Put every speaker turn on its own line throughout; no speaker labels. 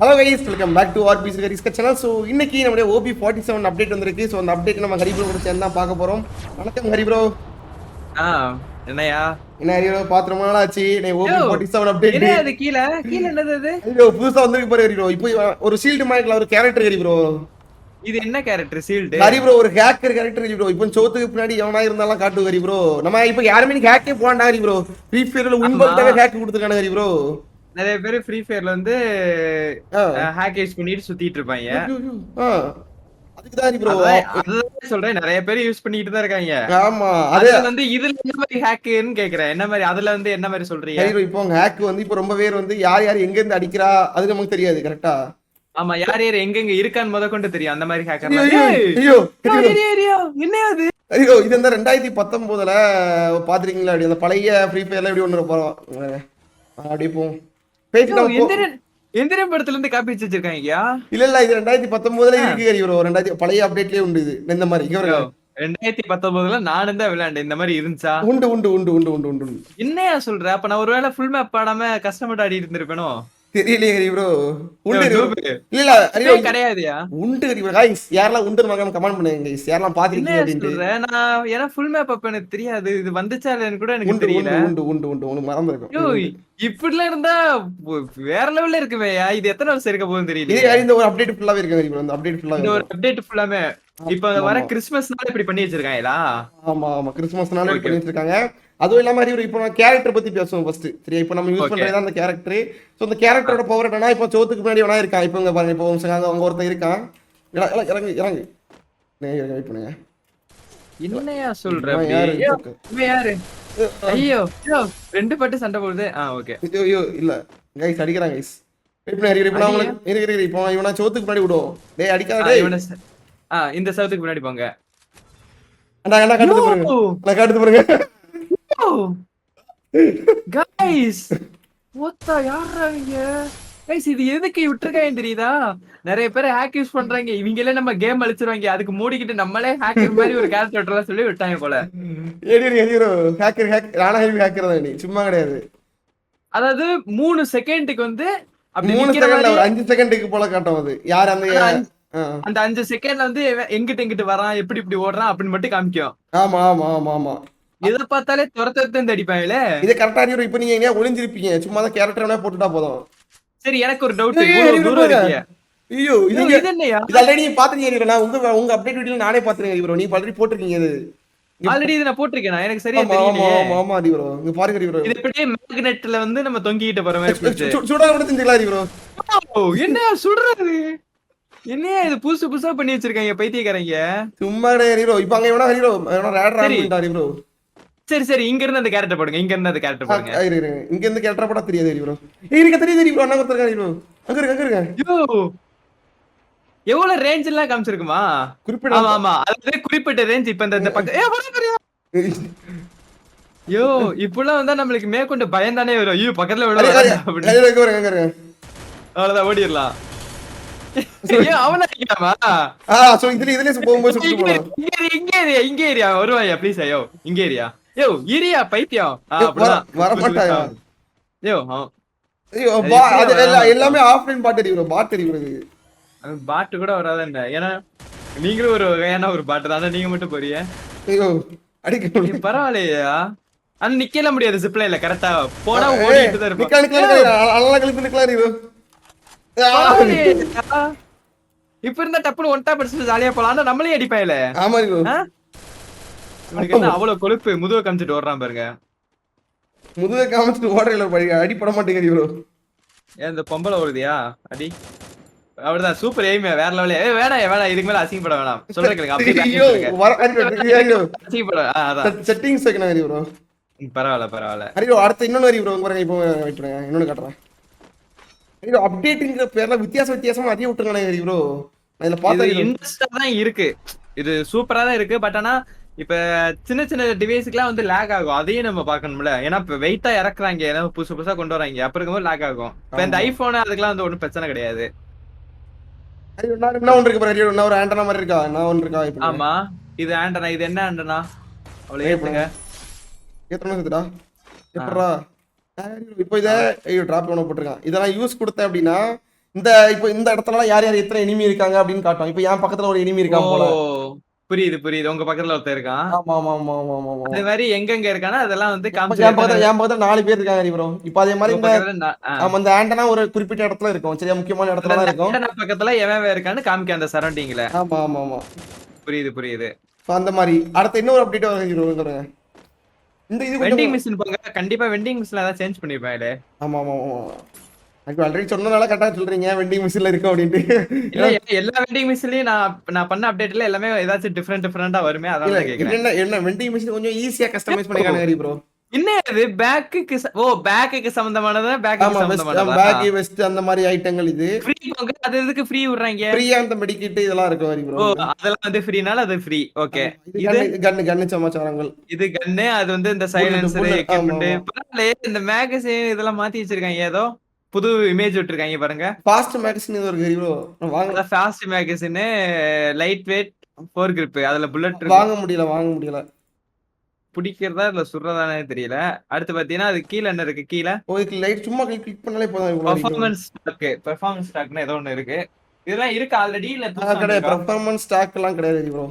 Hello guys welcome back to R PC கரிஸ்க channel so இன்னைக்கு நம்முடைய OB forty seven update வந்திருக்கு. So அந்த update நம்ம ஹரிப்ரோ கூட சேர்ந்து தான் பார்க்க போகிறோம் வணக்கம் ஹரிப்ரோ.
ஆ என்னையா?
என்ன ஹரிப்ரோ பார்த்து ரொம்ப நாள் ஆச்சு நீ ஓபி ஃபார்ட்டி செவன் அப்டேட்
என்ன அது கீழே? கீழே என்னது அது?
ஹரிப்ரோ புதுசாக வந்திருக்கு பாரு ஹரிப்ரோ. இப்போ ஒரு ஷீல்டு மாதிரி ஒரு கேரக்டர் ஹரிப்ரோ.
இது என்ன கேரக்டர் சீல்டு
ஹரிப்ரோ ஒரு ஹேக்கர் கேரக்டர் ஹரிப்ரோ. இப்போ சோத்துக்கு பின்னாடி எவனா இருந்தாலும் காட்டு ஹரிப்ரோ. நம்ம இப்போ யாருமே ஹேக்கே போண்டா ஹரிப்ரோ. ஃப்ரீ ஃபயர்ல உண்பல்ட்டாவே ஹேக் கொடுத்துருக்காங்க ஹரிப்ரோ.
நிறைய பேர் ஃப்ரீ ஃபயர்ல வந்து. ஹேக்கேஜ் பண்ணிட்டு சுத்திட்டு இருப்பாங்க.
அதுக்கு தான்
அதான் அதுதான் சொல்றேன். நிறைய பேர் யூஸ் பண்ணிட்டு தான் இருக்காங்க.
ஆமா அது
வந்து இதுல என்ன மாதிரி ஹேக்குன்னு கேக்குறேன். என்ன மாதிரி அதுல வந்து என்ன மாதிரி சொல்றீங்க?
இப்போ ஹேக் வந்து இப்போ ரொம்ப பேர் வந்து யார் யார் எங்க இருந்து அடிக்கிறா அது நமக்கு தெரியாது கரெக்டா
ஆமா யார் யார் எங்க எங்க இருக்கான்னு முத கொண்டு தெரியும். அந்த மாதிரி ஹேக்கர்
ஐயோ ஐயோ ஐயோ
என்ன அது?
ஐயோ இது இந்த ரெண்டாயிரத்தி பத்தொன்பதுல பாத்துருக்கீங்களா? அப்படி அந்த பழைய ஃப்ரீ ஃபயர்ல எப்படி ஒன்று போறோம் அப்படியே போவோம். பேசி நம்ம போ-
எந்திரன் படத்துல இருந்து காப்பி வச்சு வச்சிருக்காங்கயா
இல்ல இல்ல இது ரெண்டாயிரத்தி பத்தொன்பதுல இருக்கு ஹரிப்ரோ ரெண்டாயிரத்தி பழைய அப்டேட்லயே உண்டு இது. இந்த மாதிரி வருங்க
ரெண்டாயிரத்தி பத்தொன்பதுல நானும் தான் விளையாண்டேன். இந்த மாதிரி இருந்துச்சா?
உண்டு உண்டு உண்டு உண்டு உண்டு உண்டு
என்னையா சொல்ற? அப்ப நான் ஒருவேளை ஃபுல் மேப் பாடாம கஷ்டப்பட்டு ஆடி இருந்திருப்பேனோ?
தெரியலையே உண்டு
ஐயோ,
ஹரிப்ரோ.
noob.
இல்ல
கிடையாதுயா?
உண்டு ஹரிப்ரோ guys யாரெல்லாம் உண்டு மகன் கமெண்ட் பண்ணுங்க guys. யாரெல்லாம் அப்படின்ட்டு.
சொல்ற? நான் ஏன்னா ஃபுல் மேப் அப்ப எனக்கு தெரியாது. இது வந்துச்சா இல்லைன்னு கூட எனக்கு
உண்டு
தெரியல.
உண்டு உண்டு உண்டு உண்டு உனக்கு மறந்துருக்கும்
ஐயோ இப்படிலாம் இருந்தா வேற லெவல்ல இருக்குவேயா இது எத்தனை வருஷம் இருக்க போகுதுன்னு
இதே
தெரியல
இந்த ஒரு அப்டேட் ஃபுல்லாவே இருக்கு ஹரிப்ரோ அந்த அப்டேட்
இந்த
ஃபுல்லாவே
ஒரு அப்டேட் ஃபுல்லாமே இப்ப வர கிறிஸ்மஸ்னால இப்படி பண்ணி வச்சிருக்காங்களா?
ஆமா ஆமா. கிறிஸ்மஸ்னால
Okay.
பண்ணி வச்சிருக்காங்க. அதுவும் இல்லாம ஹரி இப்போ நான் கேரக்டர் பத்தி பேசுவோம் ஃபர்ஸ்ட் சரியா? இப்போ நம்ம யூஸ். பண்றது அந்த கேரக்டர் ஸோ அந்த கேரக்டரோட பவர் என்னன்னா இப்போ சோத்துக்கு முன்னாடி வேணா இருக்கான். இப்போ இங்க பாருங்க இப்போ அங்க அங்க ஒருத்தன் இருக்கான். இற- இற- இறங்கு இறங்கு. வெயிட் பண்ணுங்க.
என்னையா சொல்ற
இவன்
அப்படி?
யாரு?
ஐயோ, இவன் யாரு? ஐயோ ஐயோ, ரெண்டு பட்டு சண்டை போடுது. ஆ ஓகே
ஐயோ ஐயோ இல்ல. கைஸ் அடிக்கிறாங்க கைஸ் வெயிட் பண்ணி இப்போ நான் உங்களுக்கு இரு இரு இரு, இப்போ இவனை சோத்துக்கு முன்னாடி விடுவோம். டேய் அடிக்காத டேய்.
ஆ இந்த சவுத்துக்கு முன்னாடி போங்க.
அண்ணா அண்ணா கடுத்து பாருங்க! நான் கடுத்து பாருங்க.
கைஸ் ஒத்தா யாரா இவங்க? கைஸ் இது எதுக்கு விட்டுருக்காங்க தெரியுதா? நிறைய பேர் ஹேக் யூஸ் பண்றாங்க. இவங்களே நம்ம கேம் அழிச்சிருவாங்க. அதுக்கு மூடிக்கிட்டு நம்மளே ஹேக்கர் மாதிரி ஒரு கேரக்டர் சொல்லி விட்டாங்க போல.
ஏடி Hari hacker hack Hari hacker தான் நீ. சும்மா கிடையாது.
அதாவது மூணு செகண்டுக்கு வந்து அப்படி
மூணு
மாதிரி
அஞ்சு செகண்டுக்கு போல காட்டும் அது. யார் அந்த.
அந்த அஞ்சு செகண்ட்ல வந்து எங்கிட்ட எங்கிட்டு வரான் எப்படி இப்படி ஓடுறான் அப்படின்னு மட்டும் காமிக்கும்.
ஆமா ஆமா ஆமா ஆமா.
இதை பார்த்தாலே துர துரத்து அடிப்பாங்களே?
இதை கரெக்டா அறிவு இப்போ நீங்க எங்கேயா ஒளிஞ்சிருப்பீங்க. சும்மா தான் கேரக்டர் வேணா போட்டுட்டா போதும்.
சரி எனக்கு ஒரு டவுட்
ஏய்,
இவ்வளவு
இரு,
தூரம்
பாரு.
இருக்கீங்க.
ஐயோ இது
இது என்னையா?
இது ஆல்ரெடி நீங்க பாத்துருக்கீங்க நான் உங்க உங்க அப்டேட் வீடியோ நானே பாத்துருக்கேன் ப்ரோ நீ ஆல்ரெடி போட்டிருக்கீங்க இது.
ஆல்ரெடி இதை நான் போட்டிருக்கேன் எனக்கு சரியா
ஆமா ஆமா ஆமா அடி ப்ரோ இங்க பாருங்க ப்ரோ
இது எப்படியே மேக்னெட்ல வந்து நம்ம தொங்கிட்டு போற மாதிரி இருந்துச்சு.
சுடா கூட செஞ்சுக்கலாம் ப்ரோ
ஓ, என்னையா சுடுறது? என்னையா இது புதுசு புதுசா பண்ணி வச்சிருக்காங்க பைத்தியக்காரங்க?
சும்மா ப்ரோ இப்போ அங்க வேணா ஹரி ப்ரோ வேணா ரேட். ரேட் பண்ணிட்டாரு ப்ரோ
சரி சரி இங்க இருந்து அந்த கேரக்டர் போடுங்க இங்க இருந்து அந்த கேரக்டர் போடுங்க.
இங்க இருந்து கேரக்டர் போட்டா தெரியாது ப்ரோ இருக்க தெரியுது ப்ரோ அண்ணா கொடுத்துருக்காரு ப்ரோ அங்க இருக்க அங்க இருக்க
ஐயோ எவ்வளவு ரேஞ்ச் எல்லாம் காமிச்சிருக்குமா?
குறிப்பிட்ட
ஆமா ஆமா. அதாவது குறிப்பிட்ட ரேஞ்ச் இப்ப இந்த பக்கம் ஏ, வர. ஐயோ இப்பெல்லாம் வந்தா நம்மளுக்கு மேற்கொண்டு பயம் தானே வரும். ஐயோ பக்கத்துல விட. அவ்வளவுதான் ஓடிடலாம். ஏரியா வருவாயா ப்ளீஸ் ஐயோ இங்க ஏரியா யோ இரியா பைத்தியம்.
வர- மாட்டாயா?
யோ.
ஐயோ
அது
எல்லாம் ஆஃப்லைன் பாட்டு அடி ப்ரோ பாட்டு அடி ப்ரோ இது
அவன் பாட்டு கூட வராதுங்க ஏன்னா நீங்களும் ஒரு வகையான ஒரு பாட்டு தானே. நீங்க மட்டும் போறீங்க.
ஐயோ அடிக்க
பரவாயில்லையா? ஆனா நிக்கல முடியாது ஜிப்ல இல்ல கரெக்டா போனா ஓடிட்டு தான்
நிக்கலாம். நல்லா கழுத்து நிக்கலாம்
பரவாயில்லையா? இப்ப இருந்தா டப்புனு ஒன்டா படிச்சுட்டு ஜாலியா போலாம். ஆனா நம்மளே அடிப்பாயில.
ஆமா ப்ரோ
உனக்கு என்ன அவ்வளவு கொழுப்பு? முதுக காமிச்சிட்டு ஓடுறான் பாருங்க.
முதுக காமிச்சிட்டு ஓடுறீங்களா படி அடிப்பட மாட்டேங்குது ப்ரோ
ஏன் இந்த பொம்பளை ஓடுதியா அடி. அப்படிதான் சூப்பர் எய்மே வேற லெவலே ஏய் வேணாம் வேணாம் இதுக்கு மேல அசிங்கப்பட வேணாம். சொல்றேன் கேளுங்க
வர அடி
அசிங்கப்பட அதான்.
செட்டிங்ஸ் வைக்கணும் ப்ரோ
பரவாயில்ல பரவாயில்ல.
ப்ரோ அடுத்து இன்னொன்னு ஹரி ப்ரோ பாருங்க இப்போ வெயிட் பண்ணுங்க இன்னொன்னு காட்டுறேன். ஹரி ப்ரோ அப்டேட்டுங்கிற பேர்ல வித்தியாச வித்தியாசமா அதிக விட்டுருக்கானே ஹரி ப்ரோ நான் இதுல
இது
பார்த்தேன்
இன்ட்ரெஸ்டா தான் இருக்கு. இது சூப்பரா தான் இருக்கு பட் ஆனா இப்ப சின்ன சின்ன டிவைஸ்க்குலாம் வந்து லேக் ஆகும். அதையும் நம்ம பார்க்கணும்ல. ஏன்னா இப்ப வெயிட்டா இறக்குறாங்க. ஏன்னா புதுசு புதுசா கொண்டு வராங்க. அப்ப இருக்கும்போது லேக் ஆகும். இப்ப இந்த. ஐபோன் அதுக்கெல்லாம் வந்து ஒண்ணும் பிரச்சனை கிடையாது.
என்ன ஒன்று இருக்கு பாரு. என்ன ஒரு ஆண்டனா மாதிரி இருக்கா? என்ன ஒன்று இருக்கா
ஆமா. இது ஆண்டனா இது என்ன ஆண்டனா அவ்வளவு
ஏய்,
ஏத்துங்க.
எத்தனை வருதுடா எப்படா இப்போ இதை ஐயோ டிராப் பண்ண போட்டிருக்கான். இதெல்லாம் யூஸ் கொடுத்தேன் அப்படின்னா இந்த இப்போ இந்த இடத்துல யார் யார் எத்தனை எனிமி இருக்காங்க அப்படின்னு காட்டும். இப்போ என் பக்கத்துல ஒரு எனிமி இருக்கான் போல.
புரியுது புரியுது. உங்க பக்கத்துல ஒருத்தன் இருக்கான்.
ஆமா ஆமா ஆமா ஆமா ஆமா ஆமா.
அதே மாதிரி எங்கெங்க இருக்கானோ அதெல்லாம் வந்து
என் பக்கத்துல என் பக்கத்துல நாலு பேர் இருக்காங்க ப்ரோ இப்போ அதே மாதிரி இந்த
காமிச்சு
ஆமா இந்த ஆண்டனா ஒரு குறிப்பிட்ட இடத்துல இருக்கும். சரியா முக்கியமான இடத்துல தான் இருக்கும்.
பக்கத்துல எவன் இருக்கான்னு காமிக்க அந்த சரௌண்டிங்ல
ஆமா ஆமா ஆமா.
புரியுது புரியுது.
அந்த மாதிரி. அடுத்த இன்னொரு அப்டேட் வருங்க இந்த இது
வெண்டிங் மிஷின் போங்க. கண்டிப்பா வெண்டிங் மிஷின்ல ஏதாவது சேஞ்ச் பண்ணிருப்பாங்களே.
ஆமா ஆமா ஆமா. எனக்கு ஆல்ரெடி சொன்னனால கரெக்டா சொல்றீங்க. வெண்டிங் மிஷின்ல இருக்கும் அப்படின்ட்டு.
எல்லா வெண்டிங் மிஷின்லயும் நான் நான் பண்ண அப்டேட்ல எல்லாமே ஏதாச்சும் டிஃபரெண்ட் டிஃபரெண்டா வருமே அதான் கேக்குறேன்.
என்ன என்ன வெண்டிங் மிஷின் கொஞ்சம் ஈஸியா கஸ்டமைஸ் பண்ணிக்காங்க ப்ரோ
என்ன இது? பேக்குக்கு ஓ பேக்குக்கு சம்பந்தமானதா?
வெஸ்ட்
சம்பந்தமானதா?
பேக் வெஸ்ட் அந்த மாதிரி ஐட்டங்கள் இது.
ஃப்ரீ அது எதுக்கு ஃப்ரீ விடுறாங்க?
ஃப்ரீயா அந்த மெடிக்கிட் இதெல்லாம் இருக்கும் ஹரி
ஓ
ப்ரோ
அதெல்லாம் வந்து ஃப்ரீனால அது ஃப்ரீ ஓகே
இது கன்னு கன்னு சமாச்சாரங்கள்.
இது கன்னு அது வந்து இந்த சைலன்சர் பரவாயில்லையே இந்த மேகசின் இதெல்லாம் மாத்தி வச்சிருக்காங்க ஏதோ? புது இமேஜ் விட்டுருக்காங்க பாருங்க.
ஃபாஸ்ட் மேக்ஸின் இது ஒரு ப்ரோ வாங்க.
Fast magazine light weight foregrip அதுல புல்லட்
வாங்க முடியல வாங்க முடியல.
பிடிக்கிறதா இல்ல சுடுறதானே தெரியல. அடுத்து பாத்தீங்கன்னா அது கீழ என்ன இருக்கு? கீழ?
ஓகே லைட் சும்மா கிளிக் பண்ணாலே போதும்.
பெர்ஃபார்மன்ஸ் ஸ்டாக் பெர்ஃபார்மன்ஸ் ஸ்டாக்னு ஏதோ ஒண்ணு இருக்கு. இதெல்லாம் இருக்கு ஆல்ரெடி இல்ல
கிடையாது? பெர்ஃபார்மன்ஸ் ஸ்டாக் எல்லாம் கிடையாது ப்ரோ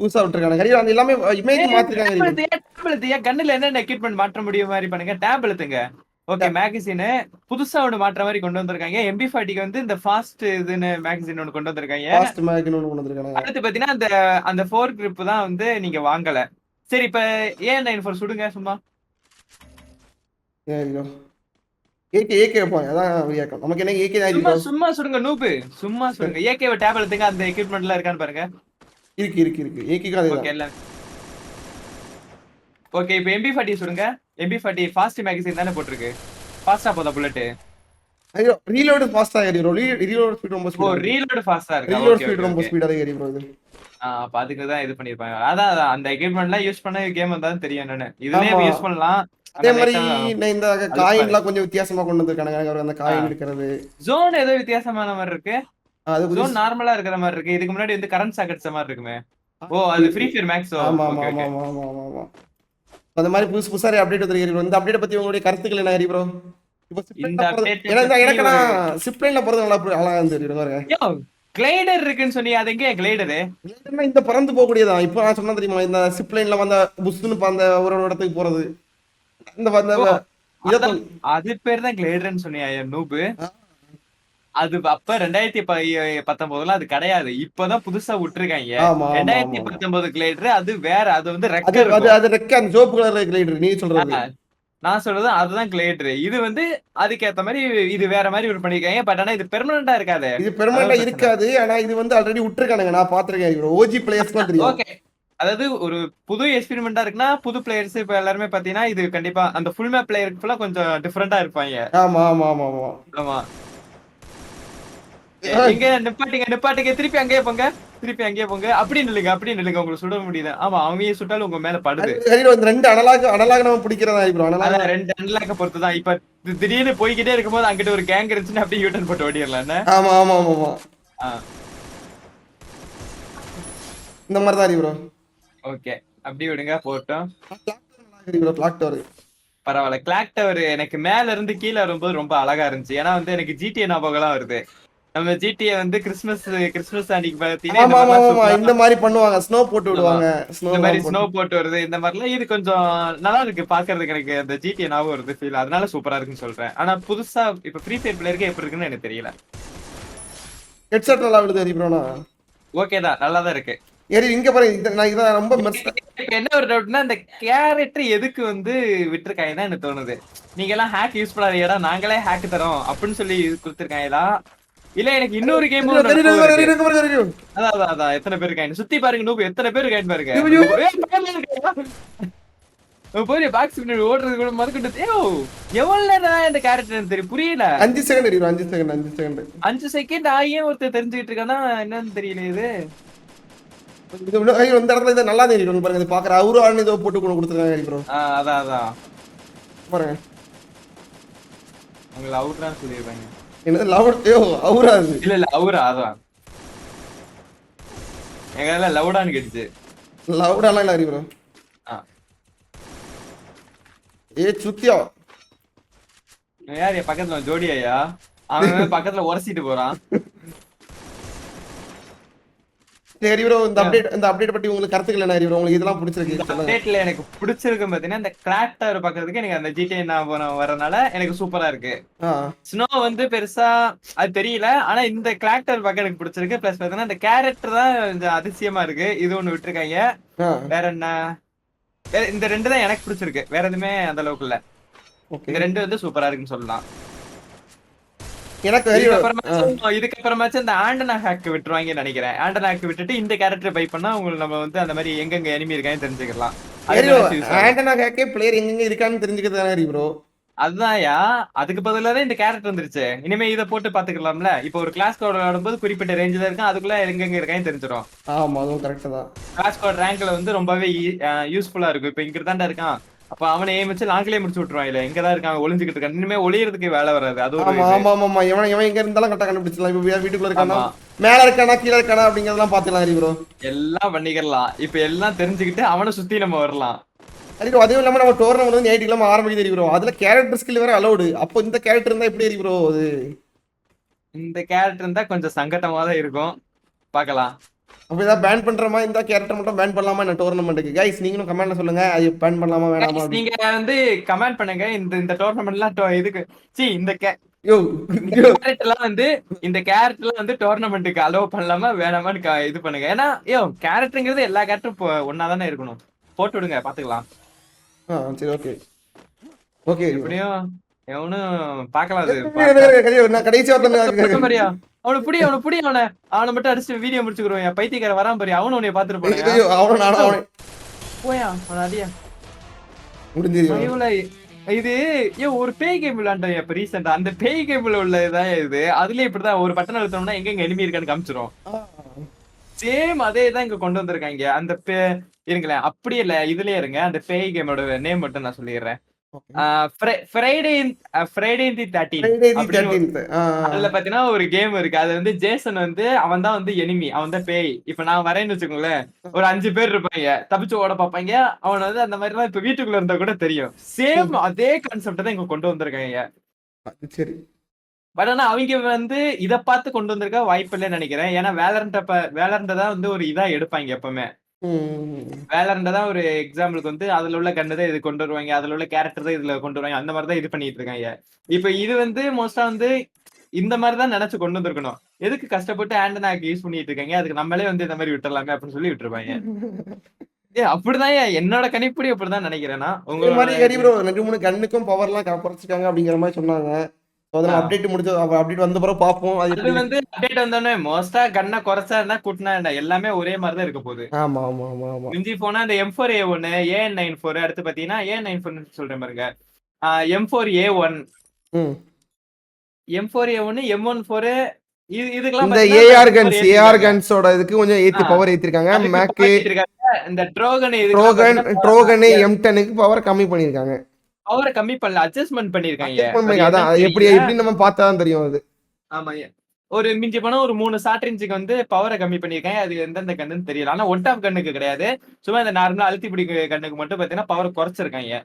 புதுசா விட்டுருக்காங்க. அந்த எல்லாமே இமேஜ் மாத்திருக்காங்க
கண்ணுல என்னென்ன எக்யூப்மெண்ட் மாற்ற முடியும் மாதிரி பண்ணுங்க. டேப் அழுத்துங்க ஓகே மேகசின் புதுசா ஒண்ணு மாற்ற மாதிரி கொண்டு வந்திருக்காங்க. எம்பி ஃபார்ட்டிக்கு வந்து இந்த ஃபாஸ்ட் இதுன்னு மேகசின் ஒண்ணு கொண்டு வந்திருக்காங்க.
ஃபாஸ்ட் மேக்னு ஒன்று கொண்டு வந்திருக்காங்க.
அடுத்து பாத்தீங்கன்னா அந்த அந்த ஃபோர் கிரிப் தான் வந்து நீங்க வாங்கல. சரி இப்ப ஏன் நைன் ஃபோர் சுடுங்க சும்மா.
ஏகே ஏகே வைப்பாங்க. அதான் ஏக்கம் நமக்கு என்ன ஏகே தான்
சும்மா சுடுங்க நூபு சும்மா சுடுங்க. ஏகேவை டேப் அழுத்துங்க அந்த எக்யூப்மெண்ட் எல்லாம் இருக்கான்னு பாருங்க.
இருக்கு இருக்கு இருக்கு.
எல்லாம். ஓகே இப்போ எம்பி ஃபார்ட்டி சுடுங்க. எம்பி ஃபார்ட்டி ஃபாஸ்ட் மேகசின் தானே போட்டிருக்கு? ஃபாஸ்டா போதா புல்லட்
ஐயோ ரீலோட் ஃபாஸ்டா ஹரி ப்ரோ ரீலோட் ஸ்பீட் ரொம்ப
ஓ
ஸ்பீட்
ரீலோட் ஃபாஸ்டா இருக்கா?
ரீலோட் ஸ்பீட் ரொம்ப ஸ்பீடா ஹரி ப்ரோ இது
அப்ப அதுக்கு தான் இது பண்ணிருப்பாங்க. அதான் அந்த எக்யூப்மெண்ட்லாம் யூஸ் பண்ண கேம் வந்தாலும் தெரியும் என்னன்னு. இதுலயே. யூஸ் பண்ணலாம்.
அதே மாதிரி இந்த காயின்லாம் கொஞ்சம் வித்தியாசமா கொண்டு வந்திருக்காங்க. அந்த காயின் எடுக்கிறது.
ஜோன் ஏதோ வித்தியாசமான மாதிரி இருக்கு.
அது
ஜோன் நார்மலா இருக்கிற மாதிரி இருக்கு. இதுக்கு முன்னாடி வந்து கரண்ட் சாக்கெட்ஸ் மாதிரி இருக்குமே. ஓ அது ஃப்ரீ ஃபயர் மேக்ஸ்
ஆமா ஆமா ஆமா ஆமா ஆமா. அந்த மாதிரி புதுசு புதுசா அப்டேட் வந்துருக்கு இந்த அப்டேட் பத்தி உங்களுடைய கருத்துக்கள் என்ன ஹரி ப்ரோ எனக்கு நான் சிப்லைன்ல போறது நல்லா பாருங்க.
யோ கிளைடர் இருக்குன்னு சொன்னீங்க அது எங்க கிளைடரு
இந்த பறந்து போகக்கூடியதான் இப்போ நான் சொன்னா தெரியுமா இந்த சிப்லைன்ல வந்த புஷ்னு அந்த ஒரு இடத்துக்கு போறது. இந்த
அது பேர் தான் கிளைடர்னு சொன்னியா நூபு. அது அப்ப ரெண்டாயிரத்தி பத்தொன்பதுல அது கிடையாது. இப்பதான் புதுசா விட்டுருக்காங்க. ரெண்டாயிரத்தி பத்தொன்பது கிளைடர் அது வேற அது வந்து
அது ரெக்க அந்த ஜோப்பு கலர் கிளைடர் நீ சொல்றது.
நான் சொல்றது அதுதான் கிளைடர். இது வந்து அதுக்கேத்த மாதிரி இது வேற மாதிரி ஒரு பண்ணிருக்காங்க. பட் ஆனா இது பெர்மனண்டா இருக்காது.
இது பெர்மனண்டா இருக்காது. ஆனா இது வந்து ஆல்ரெடி விட்டுருக்கானுங்க. நான் பாத்திருக்கேன் ஓஜி பிளேயர்ஸ் தான் தெரியும்.
ஓகே அதாவது ஒரு புது எக்ஸ்பெரிமெண்டா இருக்குன்னா புது பிளேயர்ஸ் இப்ப எல்லாருமே பாத்தீங்கன்னா இது கண்டிப்பா அந்த ஃபுல் மேப் பிளேயருக்கு ஃபுல்லா கொஞ்சம் டிஃபரெண்டா இருப்பாங்க.
ஆமா ஆமா ஆமா ஆமா.
ஆமா. எங்க நிப்பாட்டிங்க நிப்பாட்டிங்க. திருப்பி அங்கேயே போங்க. திருப்பி அங்கேயே போங்க. அப்படி நில்லுங்க அப்படி நில்லுங்க. உங்களுக்கு சுட முடியுது ஆமா அவங்க சுட்டாலும் உங்க மேல படுது.
ரெண்டு அனலாக அனலாக நம்ம பிடிக்கிறதா ப்ரோ அனலாக
ரெண்டு அன்லாக்க பொறுத்து தான் இப்ப திடீர்னு போய்கிட்டே இருக்கும்போது அங்கிட்ட ஒரு கேங் இருந்துச்சுன்னு அப்படியே யூட்டன் போட்டு ஓடிடலாம்
ஆமா ஆமா ஆமா ஆமா. இந்த மாதிரி தான் ப்ரோ
ஓகே. அப்படி விடுங்க போட்டோம்.
ப்ரோ கிளாக் டவர்
பரவாயில்ல. கிளாக் டவர் எனக்கு மேல இருந்து கீழே வரும்போது ரொம்ப அழகா இருந்துச்சு. ஏன்னா வந்து எனக்கு ஜிடிஏ ஞாபகம்லாம் வருது. நம்ம ஜிடிஏ வந்து கிறிஸ்மஸ் கிறிஸ்மஸ் அன்னைக்கு பாத்தீங்கன்னா இந்த
மாதிரி பண்ணுவாங்க. ஸ்னோ போட்டு விடுவாங்க.
இந்த மாதிரி ஸ்னோ போட்டு. வருது. இந்த மாதிரிலாம் இது கொஞ்சம் நல்லா இருக்கு. பாக்குறதுக்கு எனக்கு அந்த ஜிடிஏ ஞாபகம் வருது ஃபீல் அதனால சூப்பரா இருக்குன்னு சொல்றேன். ஆனா புதுசா இப்ப ஃப்ரீ ஃபயர் பிளேயருக்கு எப்படி இருக்குன்னு எனக்கு தெரியல.
ஹெட்செட் நல்லா விழுது ஹரி ப்ரோனா
ஓகே தான். நல்லா தான் இருக்கு.
ஏறி இங்க பாருங்க இது நான் இதான் ரொம்ப
என்ன ஒரு டவுட்னா இந்த கேரக்டர் எதுக்கு வந்து விட்டுருக்காங்க எனக்கு தோணுது. நீங்க எல்லாம் ஹேக் யூஸ் பண்ணாதீங்கடா நாங்களே ஹேக் தரோம் அப்படின்னு சொல்லி கொடுத்துருக்காங்களா இல்ல எனக்கு இன்னொரு கேம் அதான் அதான் அதான். எத்தனை பேர் இருக்காங்க சுத்தி பாருங்க நூப்பு எத்தனை பேர் இருக்காங்க பாருங்க? போய் பாக்ஸ் பின்னாடி ஓடுறது கூட மறக்கிட்டு ஏோ எவ்வளவு நேரம் இந்த கேரக்டர் தெரியும். புரியல.
அஞ்சு செகண்ட் ஹரி அஞ்சு செகண்ட் அஞ்சு செகண்ட்
அஞ்சு செகண்ட் ஆகியே ஒருத்தர் தெரிஞ்சுக்கிட்டு இருக்கானா என்னன்னு தெரியல இது.
இது இன்னும் ஹரி, இந்த இடத்துல இது நல்லா தெரியும் பாருங்க இது பாக்குற அவரு ஆள் ஏதோ போட்டு கொண்டு கொடுத்துருக்காங்க
அதான் அதான்.
பாருங்க.
உங்களை அவுட்ரான்னு
என்னது லவுட் ஐயோ அவரா அது.
இல்ல இல்ல அவரா அதான். எங்க லவுடான்னு கேட்டுச்சு
லவுடாலாம் இல்ல
ஆ.
ஏ சுத்தியா?
யார் பக்கத்துல ஜோடி ஐயா? அவன் பக்கத்துல உரசிட்டு போறான்.
சரி இந்த அப்டேட் இந்த அப்டேட் பத்தி உங்களுக்கு கருத்துக்கள் என்ன ப்ரோ உங்களுக்கு இதெல்லாம் பிடிச்சிருக்கு
அப்டேட்ல எனக்கு பிடிச்சிருக்கு பாத்தீங்கன்னா இந்த கிராக்டர் பாக்குறதுக்கு எனக்கு அந்த ஜிடிஏ நான் வரனால எனக்கு சூப்பரா இருக்கு. ஸ்னோ வந்து பெருசா அது தெரியல ஆனா இந்த கிராக்டர் பார்க்க எனக்கு பிடிச்சிருக்கு. பிளஸ் பாத்தீங்கன்னா இந்த கேரக்டர் தான் கொஞ்சம் அதிசயமா இருக்கு. இது ஒண்ணு விட்டுருக்காங்க. வேற என்ன? இந்த ரெண்டு தான் எனக்கு பிடிச்சிருக்கு. வேற எதுவுமே அந்த அளவுக்கு இல்ல. இந்த ரெண்டு வந்து சூப்பரா இருக்குன்னு சொல்லலாம்.
எனக்கு.
இதுக்கப்புறமாச்சும் இந்த ஆண்டனா ஹேக் விட்டுருவாங்கன்னு நினைக்கிறேன். ஆண்டனா ஹேக் விட்டுட்டு இந்த கேரக்டர் பை பண்ணா உங்களுக்கு நம்ம வந்து அந்த மாதிரி எங்கெங்க enemy இருக்கான்னு தெரிஞ்சுக்கலாம்.
ஆண்டனா ஹேக்கே பிளேயர் எங்கெங்க இருக்கான்னு தெரிஞ்சுக்கிறது தானே ஹரி ப்ரோ
அதுதான்யா. அதுக்கு பதிலா தான் இந்த கேரக்டர் வந்துருச்சு. இனிமே இதை போட்டு பாத்துக்கலாம்ல இப்போ ஒரு கிளாஸ் கோட் விளையாடும்போது குறிப்பிட்ட ரேஞ்சில் இருக்கும் அதுக்குள்ள எங்கெங்க இருக்கான்னு தெரிஞ்சிடும்.
ஆமா அதுவும் கரெக்ட் தான்.
கிளாஸ் கோட் ரேங்க்ல வந்து ரொம்பவே யூஸ்ஃபுல்லா இருக்கும். இப்போ இங்க தாண்டா இருக்கான். அப்ப அவனை ஏன் வச்சு லாங்கிலே முடிச்சு விட்டுருவான் இல்ல. எங்கதான் இருக்கான் அவன் ஒளிஞ்சுக்கிட்டு இருக்கான். இனிமே ஒளியறதுக்கு வேலை வராது. அது ஒரு
ஆமா. ஆமா ஆமா எவன் எவன் எங்க இருந்தாலும் கரெக்டா கண்டுபிடிச்சலாம் இப்போ வீட்டுக்குள்ள இருக்கானா. மேல இருக்கானா கீழ இருக்கானா அப்படிங்கறதெல்லாம் பாத்துக்கலாம் ஹரி ப்ரோ
எல்லாம் பண்ணிக்கலாம் இப்ப எல்லாம் தெரிஞ்சுக்கிட்டு அவனை சுத்தி நம்ம வரலாம்.
ஹரி ப்ரோ அதுவும் இல்லாம நம்ம டோர்னமெண்ட் வந்து ஞாயிற்று இல்லாம ஆரம்பிக்குது ஹரி ப்ரோ அதுல கேரக்டர் ஸ்கில் வேற அலௌடு அப்போ இந்த கேரக்டர் இருந்தா எப்படி ஹரி ப்ரோ அது
இந்த கேரக்டர் இருந்தா கொஞ்சம் சங்கட்டமா தான் இருக்கும். பார்க்கலாம்.
அப்ப ஏதாவது பேன் பண்ற மாதிரி இந்த கேரக்டர் மட்டும் பேன் பண்ணலாமா? என்ன டோர்னமெண்ட்டுக்கு கைஸ் நீங்களும் கமெண்ட்ல சொல்லுங்க. அது பேன் பண்ணலாமா வேணாமா.
நீங்க வந்து கமெண்ட் பண்ணுங்க. இந்த இந்த டோர்னமெண்ட்லாம் இதுக்கு சி இந்த கேரக்டர்லாம் வந்து இந்த கேரக்டர்லாம் வந்து டோர்னமெண்ட்டுக்கு அலோவ் பண்ணலாமா வேணாமான்னு இது பண்ணுங்க. ஏன்னா யோ கேரக்டருங்கிறது எல்லா கேரக்டரும் ஒன்னா தானே இருக்கணும். போட்டு விடுங்க பாத்துக்கலாம்.
ஆ சரி ஓகே ஓகே
எப்படியும் எவனும் பார்க்கலாம் அது.
கடைசி
அவனை புடி அவனை புடி அவனை. அவனை மட்டும் அடிச்சு வீடியோ முடிச்சுக்கிறோம். என் பைத்தியக்கார வராம பாரு அவனும் உன்னை
அவனே
போயா? அவன அடியா? இது ஏன் ஒரு பேய் கேம் விளையாண்டோம் இப்ப ரீசெண்டா அந்த பேய் கேம்ல உள்ள இதான் இது? அதுலயே இப்படிதான் ஒரு பட்டன் அழுத்தோம்னா எங்க எங்க enemy இருக்கான்னு காமிச்சிரும். சேம் அதே தான் இங்க கொண்டு வந்திருக்காங்க. அந்த பே இருங்களேன் அப்படியே இல்ல இதுலயே இருங்க. அந்த பேய் கேமோட நேம் மட்டும் நான் சொல்லிடுறேன். Friday Friday the thirteen. அதுல பாத்தீங்கன்னா ஒரு கேம் இருக்கு. அது வந்து ஜேசன் வந்து அவன் தான் வந்து எனிமி அவன் தான் பேய். இப்ப நான் வரேன்னு வச்சுக்கோங்களேன். ஒரு அஞ்சு பேர் இருப்பாங்க. தப்பிச்சு ஓட பாப்பாங்க அவன் வந்து அந்த மாதிரி எல்லாம் இப்ப வீட்டுக்குள்ள இருந்தா கூட தெரியும். சேம் அதே கான்செப்ட் தான் இங்க கொண்டு வந்திருக்காங்க.
சரி.
பட் ஆனா அவங்க வந்து இத பார்த்து கொண்டு வந்திருக்க வாய்ப்பு இல்லைன்னு நினைக்கிறேன். ஏன்னா வேலரண்ட வேலரண்ட தான் வந்து ஒரு இதா எடுப்பாங்க எப்பவுமே.
ம்.
வேலரண்ட தான் ஒரு எக்ஸாம்பிளுக்கு வந்து அதுல உள்ள கண்ணு தான் இது கொண்டு வருவாங்க. அதுல உள்ள கேரக்டர் தான் இதுல கொண்டு வருவாங்க. அந்த மாதிரி தான் இது பண்ணிட்டு இருக்காங்க. இப்ப இது வந்து மோஸ்டா வந்து இந்த மாதிரி தான் நினைச்சு கொண்டு வந்திருக்கணும். எதுக்கு கஷ்டப்பட்டு ஆண்டனாக்கு யூஸ் பண்ணிட்டு இருக்காங்க? அதுக்கு நம்மளே வந்து இந்த மாதிரி விட்டுறலாமே அப்படின்னு சொல்லி விட்டுருப்பாங்க ஏ அப்படிதான் என்னோட கணிப்படி அப்படிதான் நினைக்கிறேன்னா
இந்த மாதிரி மூணு கண்ணுக்கும் பவர்லாம் குறைச்சிருக்காங்க அப்படிங்கிற மாதிரி சொன்னாங்க. அதெல்லாம். அப்டேட் முடிச்சு அப்டேட் வந்த பிறகு பார்ப்போம் அது
வந்து அப்டேட் வந்தோடனே மோஸ்டா கண்ணை குறைச்சா இருந்தா கூட்டினா என்ன எல்லாமே ஒரே மாதிரி தான் இருக்க போகுது
ஆமா ஆமா ஆமா ஆமா
மிஞ்சி போனா இந்த எம் ஃபோர் ஏ ஒன்னு ஏ நைன் ஃபோர் அடுத்து பாத்தீங்கன்னா ஏ நைன் ஃபோர் சொல்றேன் பாருங்க M four A one. M four A ஒன்னு எம் ஒன் ஃபோர் இதுக்கெல்லாம்
இந்த ஏஆர் கன்ஸ். ஏஆர் கன்ஸோட இதுக்கு கொஞ்சம் ஏத்தி. பவர் ஏத்திருக்காங்க மேக்கு.
இந்த ட்ரோகன்
ட்ரோகன் ட்ரோகன் எம் டெனுக்கு பவர் கம்மி பண்ணிருக்காங்க
பவரை கம்மி பண்ணல அட்ஜஸ்ட்மெண்ட் பண்ணிருக்காங்க.
அதான் எப்படி. எப்படி நம்ம பார்த்தா தான் தெரியும் அது.
ஆமா ஒரு மிஞ்சி போனா ஒரு மூணு சாட்ரிஞ்சுக்கு வந்து பவரை கம்மி பண்ணிருக்காங்க. அது எந்தெந்த கண்ணுன்னு தெரியல. ஆனா ஒன் டாப் கண்ணுக்கு கிடையாது. சும்மா இந்த நார்மலா அழுத்தி பிடிக்க கண்ணுக்கு மட்டும் பாத்தீங்கன்னா பவர் குறைச்சிருக்காங்க.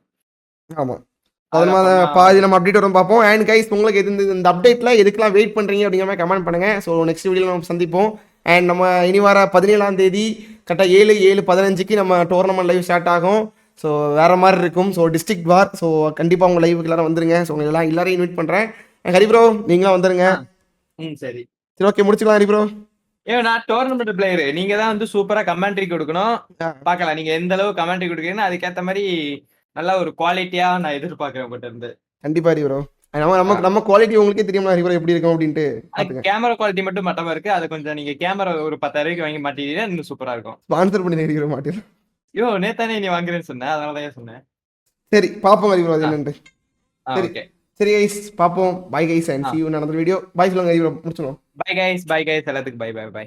ஆமா. அதனால பாதி நம்ம அப்டேட் வரும் பார்ப்போம். அண்ட் கைஸ் உங்களுக்கு எது இந்த- அப்டேட்ல எதுக்கெல்லாம் வெயிட் பண்றீங்க அப்படிங்கிற மாதிரி கமெண்ட் பண்ணுங்க. ஸோ நெக்ஸ்ட் வீடியோல நம்ம சந்திப்போம். அண்ட் நம்ம இனி வர பதினேழாம் தேதி கரெக்டாக ஏழு ஏழு பதினஞ்சுக்கு நம்ம டோர்னமெண்ட் லைவ் ஸ்டார்ட் ஆகும். ஸோ வேற மாதிரி இருக்கும். ஸோ டிஸ்ட்ரிக்ட் வார் ஸோ கண்டிப்பாக உங்கள் லைவுக்கு எல்லாரும் வந்துருங்க. ஸோ உங்க எல்லாம் எல்லாரையும் இன்வைட் பண்ணுறேன் ஹரி ப்ரோ நீங்களும் வந்துருங்க.
ம் சரி.
சரி ஓகே முடிச்சுக்கலாம் ஹரி ப்ரோ
ஏன் நான் டோர்னமெண்ட் பிளேயர் நீங்க தான் வந்து சூப்பரா கமெண்ட்ரி கொடுக்கணும். பார்க்கலாம். நீங்க எந்த அளவு கமெண்ட்ரி கொடுக்குறீங்கன்னு அதுக்கேத்த மாதிரி நல்ல ஒரு குவாலிட்டியா நான் எதிர்பார்க்கிறேன் உங்ககிட்ட இருந்து.
கண்டிப்பாக ஹரி ப்ரோ நம்ம நம்ம நம்ம குவாலிட்டி உங்களுக்கே தெரியுமா ஹரி ப்ரோ எப்படி இருக்கும் அப்படின்ட்டு.
கேமரா குவாலிட்டி மட்டும் மட்டமா இருக்கு. அதை கொஞ்சம் நீங்க கேமரா ஒரு பத்தாயிரம் ரூபாய்க்கு வாங்கி மாட்டீங்கன்னா இன்னும் சூப்பரா இருக்கும்.
ஸ்பான்சர் பண்ணி ஹரி ப்ரோ மாட்டேன்
ஐயோ நேத்தானே நீ வாங்குறேன்னு சொன்னேன் அதனால தான் சொன்னேன்.
சரி ப்ரோ அது என்னன்ட்டு சரி. சரி கைஸ் பார்ப்போம் bye guys and. See you நடந்த வீடியோ பாய் சொல்லுங்க முடிச்சிடும்
பை கைஸ் பை கைஸ் எல்லாத்துக்கும் பை பை பை